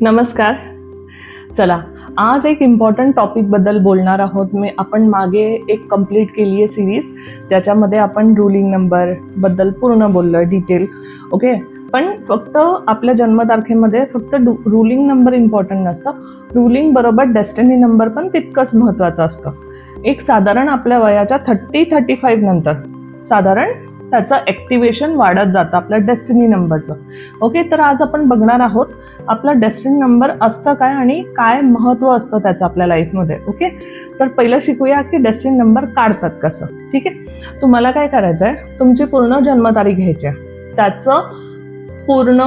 नमस्कार. चला आज एक इम्पॉर्टंट टॉपिकबद्दल बोलणार आहोत. मी आपण मागे एक कंप्लीट केली आहे सिरीज ज्याच्यामध्ये आपण रुलिंग नंबरबद्दल पूर्ण बोललो आहे डिटेल ओके पण फक्त आपल्या जन्मतारखेमध्ये फक्त रुलिंग नंबर इम्पॉर्टंट नसतं. रुलिंग बरोबर डेस्टिनी नंबर पण तितकंच महत्त्वाचं असतं. एक साधारण आपल्या वयाच्या थर्टी थर्टी फाईव्ह नंतर. साधारण त्याचं ॲक्टिवेशन वाढत जातं आपल्या डेस्टिनी नंबरचं ओके तर आज आपण बघणार आहोत आपला डेस्टिनी नंबर असतं काय आणि काय महत्त्व असतं त्याचं आपल्या लाईफमध्ये ओके तर पहिलं शिकूया की डेस्टिनी नंबर काढतात कसं. ठीक आहे? तुम्हाला काय करायचं आहे तुमची पूर्ण जन्मतारीख घ्यायची आहे. त्याचं पूर्ण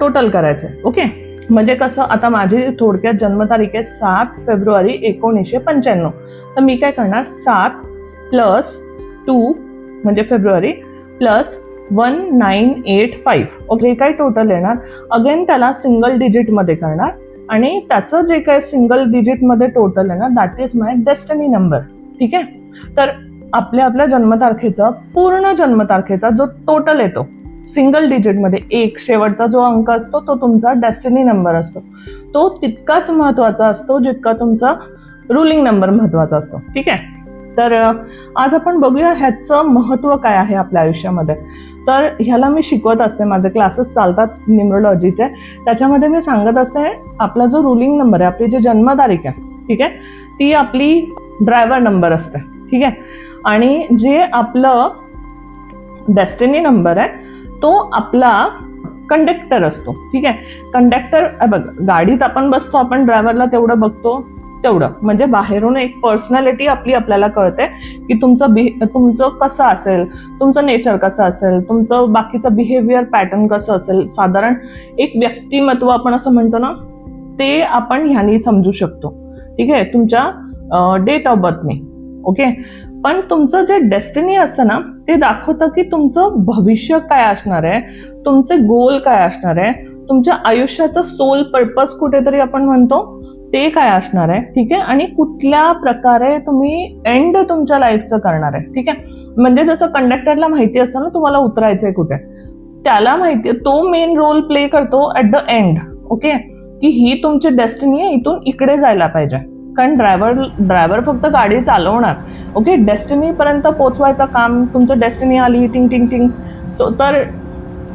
टोटल करायचं आहे ओके म्हणजे कसं? आता माझी थोडक्यात जन्मतारीख आहे सात फेब्रुवारी एकोणीसशे पंच्याण्णव. तर मी काय करणार? सात प्लस टू म्हणजे February plus one nine eight five जे काही टोटल येणार अगेन त्याला सिंगल डिजिटमध्ये करणार. आणि त्याचं जे काही सिंगल डिजिटमध्ये टोटल येणार that is my destiny number ठीक आहे? तर आपल्या आपल्या जन्मतारखेचा पूर्ण जन्मतारखेचा जो टोटल येतो सिंगल डिजिटमध्ये एक शेवटचा जो अंक असतो तो तुमचा डेस्टिनी नंबर असतो. तो तितकाच महत्त्वाचा असतो जितका तुमचा रुलिंग नंबर महत्त्वाचा असतो. ठीक आहे? तर आज आपण बघूया ह्याचं महत्त्व काय आहे आपल्या आयुष्यामध्ये. तर ह्याला मी शिकवत असते माझे क्लासेस चालतात न्युमरोलॉजीचे. त्याच्यामध्ये मी सांगत असते आपला जो रुलिंग नंबर आहे आपली जी जन्मतारीख आहे ठीक आहे ती आपली ड्रायव्हर नंबर असते ठीक आहे. आणि जे आपलं डेस्टिनी नंबर आहे तो आपला कंडक्टर असतो ठीक आहे. कंडक्टर बघ गाडीत आपण बसतो आपण ड्रायव्हरला तेवढं बघतो तेवढं. म्हणजे बाहेरून एक पर्सनॅलिटी आपली आपल्याला कळते की तुमचं बिहे तुमचं कसं असेल तुमचं नेचर कसं असेल तुमचं बाकीचं बिहेवियर पॅटर्न कसं असेल. साधारण एक व्यक्तिमत्व आपण असं म्हणतो ना ते आपण ह्यानी समजू शकतो. ठीक आहे? तुमच्या डेट ऑफ बर्थने ओके? पण तुमचं जे डेस्टिनी असतं ना ते दाखवतं की तुमचं भविष्य काय असणार आहे तुमचे गोल काय असणार आहे तुमच्या आयुष्याचं सोल पर्पज कुठेतरी आपण म्हणतो ते काय असणार आहे? ठीक आहे? आणि कुठल्या प्रकारे तुम्ही एंड तुमच्या लाईफचं करणार आहे? ठीक आहे? म्हणजे जसं कंडक्टरला माहिती असतं ना तुम्हाला आहे कुठे? त्याला माहिती तो मेन रोल प्ले करतो ॲट द एंड ओके की ही तुमची डेस्टिनी आहे इथून इकडे जायला पाहिजे. कारण ड्रायव्हर ड्रायव्हर फक्त गाडी चालवणार ओके डेस्टिनीपर्यंत पोचवायचं काम तुमचं डेस्टिनी आली टिंग टिंग टिंग. तो तर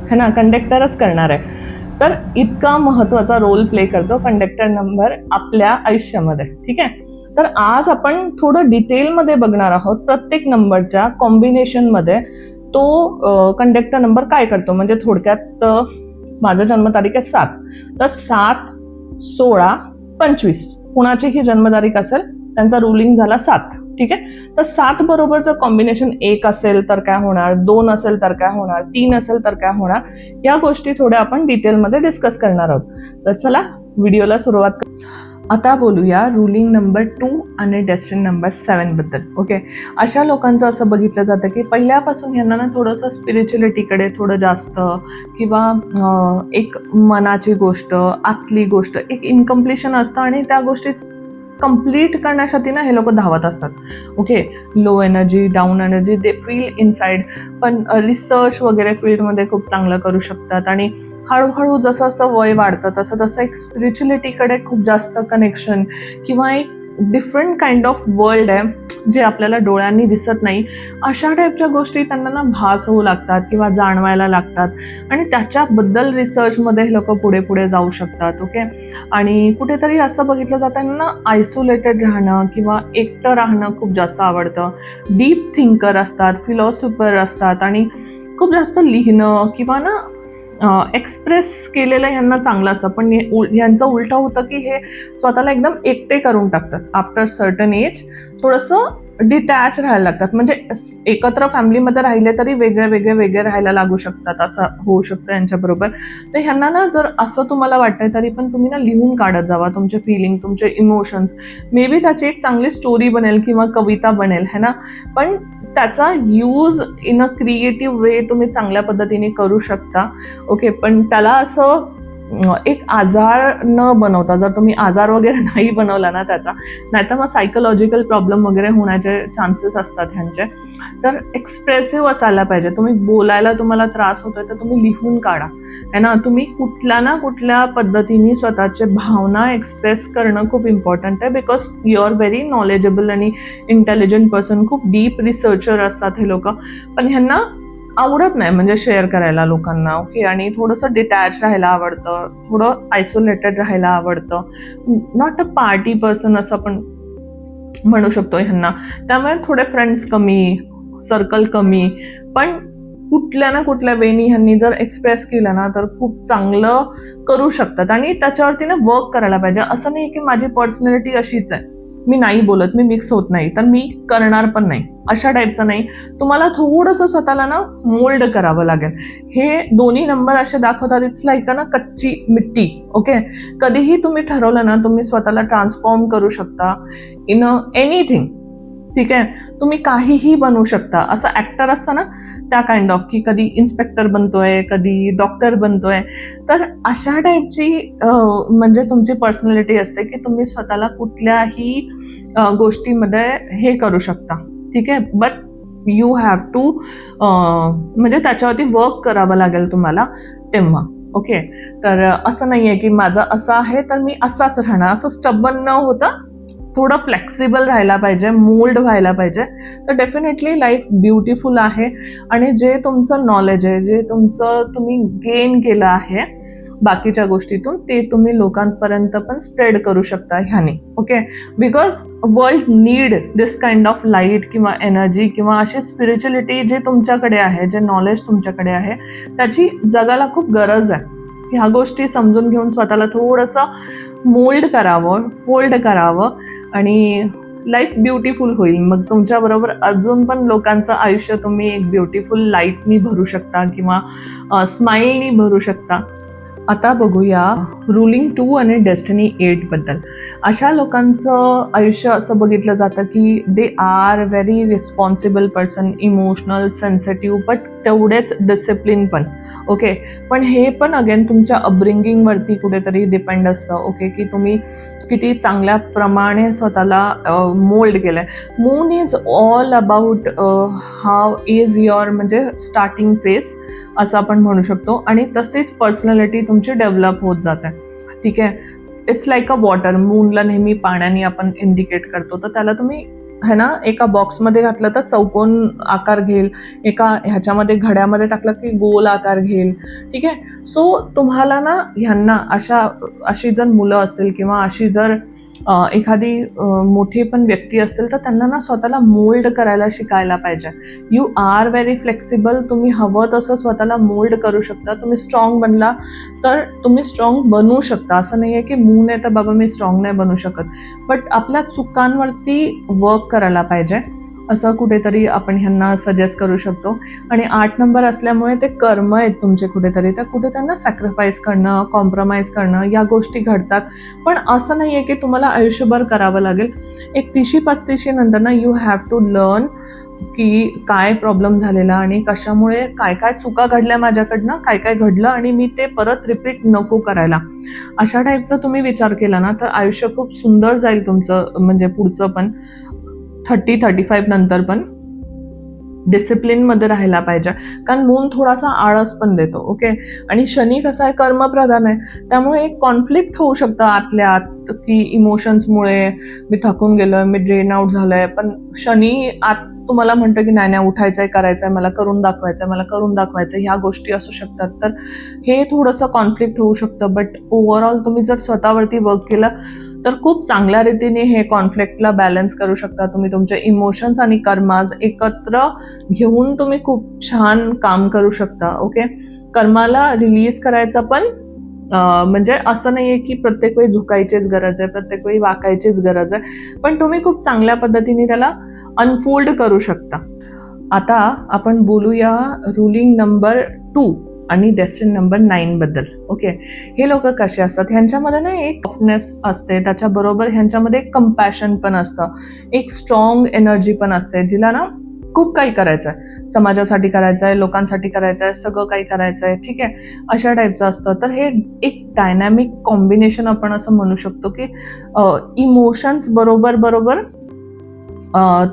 है ना कंडक्टरच करणार आहे. तर इतका महत्त्वाचा रोल प्ले करतो कंडक्टर नंबर आपल्या आयुष्यामध्ये ठीक आहे? तर आज आपण थोडं डिटेलमध्ये बघणार आहोत प्रत्येक नंबरच्या कॉम्बिनेशनमध्ये तो कंडक्टर नंबर काय करतो? म्हणजे थोडक्यात माझं जन्मतारीख आहे सात. तर सात सोळा पंचवीस. कुणाची ही जन्मतारीख असेल त्यांचा रुलिंग झाला सात. ठीक आहे? तर सात बरोबरचं कॉम्बिनेशन एक असेल तर काय होणार? दोन असेल तर काय होणार? तीन असेल तर काय होणार? या गोष्टी थोड्या आपण डिटेलमध्ये डिस्कस करणार आहोत. तर चला व्हिडिओला सुरुवात कर आता बोलूया रुलिंग नंबर टू आणि डेस्टिन नंबर सेवनबद्दल ओके अशा लोकांचं असं बघितलं जातं की पहिल्यापासून यांना ना थोडंसं स्पिरिच्युअलिटीकडे थोडं जास्त किंवा एक मनाची गोष्ट आतली गोष्ट एक इनकम्प्लिशन असतं आणि त्या गोष्टीत कंप्लीट करण्यासाठी ना हे लोक धावत असतात. Okay low energy down energy they feel inside पण रिसर्च वगैरे फील्डमध्ये खूप चांगलं करू शकतात. आणि हळूहळू जसं जसं वय वाढतं तसं तसं एक स्पिरिच्युलिटीकडे खूप जास्त कनेक्शन किंवा एक डिफरंट काइंड ऑफ वर्ल्ड आहे. जे आपल्याला डोळ्यांनी दिसत नाही अशा टाईपच्या गोष्टी त्यांना ना भास होऊ लागतात किंवा जाणवायला लागतात. आणि त्याच्याबद्दल रिसर्चमध्ये हे लोक पुढे पुढे जाऊ शकतात ओके आणि कुठेतरी असं बघितलं जातं ना आयसोलेटेड राहणं किंवा एकटं राहणं खूप जास्त आवडतं. डीप थिंकर असतात फिलॉसॉफर असतात आणि खूप जास्त लिहिणं किंवा ना एक्सप्रेस केलेलं यांना चांगलं असतं. पण यांचं उलटं होतं की हे स्वतःला एकदम एकटे करून टाकतात. आफ्टर सर्टन एज थोडंसं डिटॅच राहायला लागतात. म्हणजे एकत्र फॅमिलीमध्ये राहिले तरी वेगळे वेगळे वेगळे राहायला लागू शकतात. असं होऊ शकतं यांच्याबरोबर तर ह्यांना ना जर असं तुम्हाला वाटतंय तरी पण तुम्ही ना लिहून काढत जावा. तुमचे फिलिंग तुमचे इमोशन्स मे बी त्याची एक चांगली स्टोरी बनेल किंवा कविता बनेल है ना? पण त्याचा use in a creative way तुम्ही चांगल्या पद्धतीने करू शकता. ओके पण त्याला असं एक आजार न बनवता जर तुम्ही आजार वगैरे नाही बनवला ना त्याचा नाहीतर मग सायकोलॉजिकल प्रॉब्लेम वगैरे होण्याचे चान्सेस असतात ह्यांचे. तर एक्सप्रेसिव्ह असायला पाहिजे. तुम्ही बोलायला तुम्हाला त्रास होतोय तर तुम्ही लिहून काढा. है ना? तुम्ही कुठल्या ना कुठल्या पद्धतीने स्वतःचे भावना एक्सप्रेस करणं खूप इम्पॉर्टंट आहे because you are very knowledgeable आणि इंटेलिजंट पर्सन खूप डीप रिसर्चर असतात हे लोक. पण ह्यांना आवडत नाही म्हणजे शेअर करायला लोकांना ओके आणि थोडंसं डिटॅच राहायला आवडतं थोडं आयसोलेटेड राहायला आवडतं. नॉट अ पार्टी पर्सन असं आपण म्हणू शकतो ह्यांना. त्यामुळे थोडे फ्रेंड्स कमी सर्कल कमी. पण कुठल्या ना कुठल्या वेनी ह्यांनी जर एक्सप्रेस केलं ना तर खूप चांगलं करू शकतात. आणि त्याच्यावरती ना वर्क करायला पाहिजे. असं नाही की माझी पर्सनॅलिटी अशीच आहे. मी नाही बोलत मी मिक्स होत नाही तर मी करणार पण नाही. अशा टाईपचं नाही. तुम्हाला थोडंसं स्वतःला ना मोल्ड करावं लागेल. हे दोन्ही नंबर असे दाखवतात इट्स लाईक ना कच्ची मिट्टी ओके कधीही तुम्ही ठरवलं ना तुम्ही स्वतःला ट्रान्सफॉर्म करू शकता इन अ एनिथिंग ठीक आहे? तुम्ही काहीही बनवू शकता. असं ॲक्टर असतं ना त्या काइंड ऑफ की कधी इन्स्पेक्टर बनतोय कधी डॉक्टर बनतोय. तर अशा टाईपची म्हणजे तुमची पर्सनॅलिटी असते की तुम्ही स्वतःला कुठल्याही गोष्टीमध्ये हे करू शकता. ठीक आहे? बट यू हॅव टू म्हणजे त्याच्यावरती वर्क करावं लागेल तुम्हाला तेव्हा. ओके तर असं नाही आहे की माझं असं आहे तर मी असाच राहणार. असं स्टबन न होता थोडं फ्लेक्सिबल राहायला पाहिजे मोल्ड व्हायला पाहिजे. तर डेफिनेटली लाईफ ब्युटिफुल आहे. आणि जे तुमचं नॉलेज आहे जे तुमचं तुम्ही गेन केलं आहे बाकीच्या गोष्टीतून ते तुम्ही लोकांपर्यंत पण स्प्रेड करू शकता ह्याने. Okay because world need this kind of light किंवा एनर्जी किंवा अशी स्पिरिच्युअलिटी जे तुमच्याकडे आहे जे नॉलेज तुमच्याकडे आहे त्याची जगाला खूप गरज आहे. ह्या गोष्टी समजून घेऊन स्वतःला थोडंसं मोल्ड करावं फोल्ड करावं आणि लाईफ ब्युटिफुल होईल. मग तुमच्याबरोबर अजून पण लोकांचं आयुष्य तुम्ही एक ब्युटिफुल लाईटनी भरू शकता किंवा स्माईलनी भरू शकता. आता बघूया रुलिंग टू आणि डेस्टिनी एटबद्दल अशा लोकांचं आयुष्य असं बघितलं जातं की they are very responsible person emotional sensitive but तेवढेच डिसिप्लिन पण. ओके पण हे पण अगेन तुमच्या अपब्रिंगिंगवरती कुठेतरी डिपेंड असतं. ओके की तुम्ही किती चांगल्या प्रमाणे स्वतःला मोल्ड केलं आहे moon is all about how is your म्हणजे स्टार्टिंग फेस असं आपण म्हणू शकतो. आणि तसेच पर्सनॅलिटी तुमची डेव्हलप होत जाते. ठीक आहे? इट्स लाईक अ वॉटर मूनला नेहमी पाण्याने आपण इंडिकेट करतो. तर त्याला तुम्ही है ना? एका बॉक्समध्ये घातलं तर चौकोन आकार घेईल. एका ह्याच्यामध्ये घड्यामध्ये टाकलं की गोल आकार घेईल. ठीक आहे? सो तुम्हाला ना ह्यांना अशा अशी जर मुलं असतील किंवा अशी जर एखादी मोठी पण व्यक्ती असतील तर त्यांना ना स्वतःला मोल्ड करायला शिकायला पाहिजे. यू आर व्हेरी फ्लेक्सिबल तुम्ही हवं तसं स्वतःला मोल्ड करू शकता. तुम्ही स्ट्रॉंग बनला तर तुम्ही स्ट्रॉंग बनवू शकता. असं नाही आहे की मून आहे तर बाबा मी स्ट्रॉंग नाही बनू शकत. बट आपल्या चुकांवरती वर्क करायला पाहिजे. असं कुठेतरी आपण ह्यांना सजेस्ट करू शकतो. आणि आठ नंबर असल्यामुळे ते कर्म आहेत तुमचे कुठेतरी. तर कुठे त्यांना सॅक्रिफाईस करणं कॉम्प्रोमाइज करणं या गोष्टी घडतात. पण असं नाही आहे की तुम्हाला आयुष्यभर करावं लागेल. एक तिशी पस्तीशी नंतर ना यू हॅव टू लर्न की काय प्रॉब्लेम झालेला आणि कशामुळे काय काय चुका घडल्या माझ्याकडनं काय काय घडलं आणि मी ते परत रिपीट नको करायला. अशा टाईपचा तुम्ही विचार केला ना तर आयुष्य खूप सुंदर जाईल तुमचं म्हणजे पुढचं पण. थर्टी थर्टी फाईव्ह नंतर पण डिसिप्लिनमध्ये राहायला पाहिजे. कारण मून थोडासा आळस पण देतो ओके आणि शनी कसा आहे कर्मप्रधान आहे. त्यामुळे एक कॉन्फ्लिक्ट होऊ शकतं आतल्या आत की इमोशन्समुळे मी थकून गेलोय मी ड्रेन आउट झालोय. पण शनी आत तुम्हाला म्हणतो की नाही नाही उठायचंय करायचंय मला करून दाखवायचंय मला करून दाखवायचं ह्या गोष्टी असू शकतात. तर हे थोडंसं कॉन्फ्लिक्ट होऊ शकतं. बट ओव्हरऑल तुम्ही जर स्वतःवरती वर्क केलं तर खूप चांगल्या रीतीने हे कॉन्फ्लिक्टला बॅलन्स करू शकता. तुम्ही तुमचे इमोशन्स आणि कर्माज एकत्र घेऊन तुम्ही खूप छान काम करू शकता. ओके कर्माला रिलीज करायचं पण म्हणजे असं नाही आहे की प्रत्येक वेळी झुकायचीच गरज आहे प्रत्येक वेळी वाकायचीच गरज आहे. पण तुम्ही खूप चांगल्या पद्धतीने त्याला अनफोल्ड करू शकता. आता आपण बोलूया रुलिंग नंबर टू आणि डेस्टिन नंबर नाईनबद्दल ओके हे लोक कसे असतात? ह्यांच्यामध्ये ना एक सॉफ्टनेस असते त्याच्याबरोबर ह्यांच्यामध्ये एक कम्पॅशन पण असतं एक स्ट्रॉंग एनर्जी पण असते जिला ना खूप काही करायचं आहे समाजासाठी करायचं आहे लोकांसाठी करायचं आहे सगळं काही करायचं आहे ठीक आहे? अशा टाईपचं असतं. तर हे एक डायनॅमिक कॉम्बिनेशन आपण असं म्हणू शकतो की इमोशन्स बरोबर बरोबर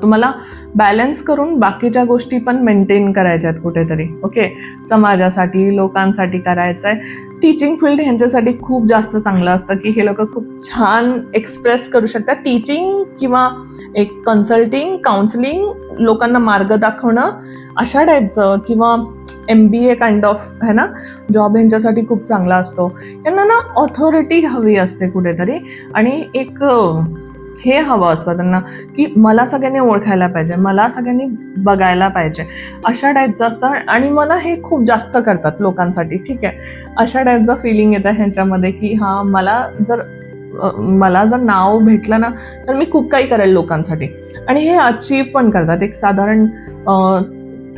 तुम्हाला बॅलन्स करून बाकीच्या गोष्टी पण मेंटेन करायच्या आहेत कुठेतरी ओके समाजासाठी लोकांसाठी करायचं आहे टीचिंग फील्ड ह्यांच्यासाठी खूप जास्त चांगलं असतं की हे लोक खूप छान एक्सप्रेस करू शकतात. टीचिंग किंवा एक कन्सल्टिंग काउन्सिलिंग लोकांना मार्ग दाखवणं अशा टाईपचं किंवा M B A kind of है ना? जॉब ह्यांच्यासाठी खूप चांगला असतो. यांना ना ऑथॉरिटी हवी असते कुठेतरी. आणि एक हे हवं असतं त्यांना की मला सगळ्यांनी ओळखायला पाहिजे मला सगळ्यांनी बघायला पाहिजे. अशा टाईपचं असतं आणि मला हे खूप जास्त करतात लोकांसाठी ठीक आहे. अशा टाईपचं फिलिंग येतं ह्यांच्यामध्ये की हां मला जर मला जर नाव भेटलं ना तर मी खूप काही करेल लोकांसाठी. आणि हे अचीव पण करतात. एक साधारण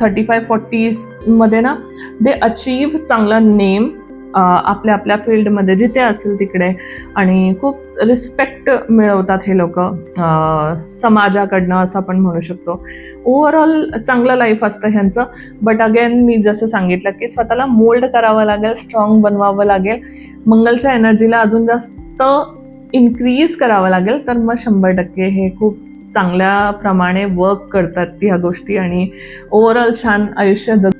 थर्टी फाय फोर्टीजमध्ये ना दे अचीव चांगलं नेम आपल्या आपल्या फील्डमध्ये जिथे असेल तिकडे. आणि खूप रिस्पेक्ट मिळवतात हे लोक. समाजाकडनं असं आपण म्हणू शकतो. ओव्हरऑल चांगलं लाईफ असतं ह्यांचं. बट अगेन मी जसं सांगितलं की स्वतःला मोल्ड करावं लागेल स्ट्रॉंग बनवावं लागेल. मंगलच्या एनर्जीला अजून जास्त इन्क्रीज करावं लागेल. तर मग शंभर टक्के हे खूप चांगल्या प्रमाणे वर्क करतात ह्या गोष्टी. आणि ओव्हरऑल छान आयुष्य जग